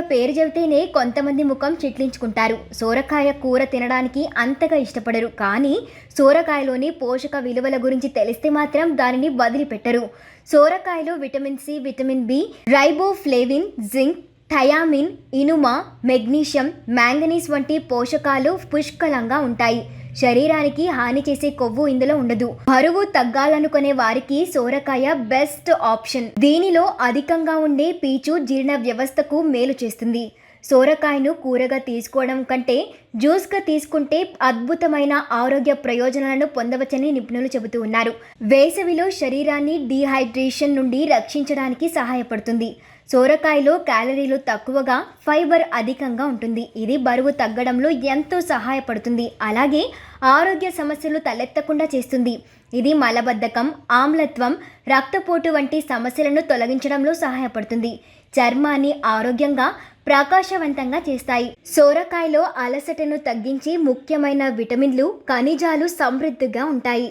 పేరు చెబితేనే కొంతమంది ముఖం చిట్లించుకుంటారు. సోరకాయ కూర తినడానికి అంతగా ఇష్టపడరు. కానీ సోరకాయలోని పోషక విలువల గురించి తెలిస్తే మాత్రం దానిని వదిలిపెట్టరు. సోరకాయలో vitamin C vitamin B riboflavin zinc thiamine ఇనుమ magnesium manganese వంటి పోషకాలు పుష్కలంగా ఉంటాయి. శరీరానికి హాని చేసే కొవ్వు ఇందులో ఉండదు. బరువు తగ్గాలనుకునే వారికి సోరకాయ బెస్ట్ ఆప్షన్. దీనిలో అధికంగా ఉండే పీచు జీర్ణ వ్యవస్థకు మేలు చేస్తుంది. సోరకాయను కూరగా తీసుకోవడం కంటే జ్యూస్గా తీసుకుంటే అద్భుతమైన ఆరోగ్య ప్రయోజనాలను పొందవచ్చని నిపుణులు చెబుతూ ఉన్నారు. వేసవిలో శరీరాన్ని డీహైడ్రేషన్ నుండి రక్షించడానికి సహాయపడుతుంది. సోరకాయలో క్యాలరీలు తక్కువగా ఫైబర్ అధికంగా ఉంటుంది. ఇది బరువు తగ్గడంలో ఎంతో సహాయపడుతుంది. అలాగే ఆరోగ్య సమస్యలు తలెత్తకుండా చేస్తుంది. ఇది మలబద్ధకం ఆమ్లత్వం రక్తపోటు వంటి సమస్యలను తొలగించడంలో సహాయపడుతుంది. చర్మాన్ని ఆరోగ్యంగా ప్రకాశవంతంగా చేస్తాయి. సోరకాయలో అలసటను తగ్గించి ముఖ్యమైన విటమిన్లు ఖనిజాలు సమృద్ధిగా ఉంటాయి.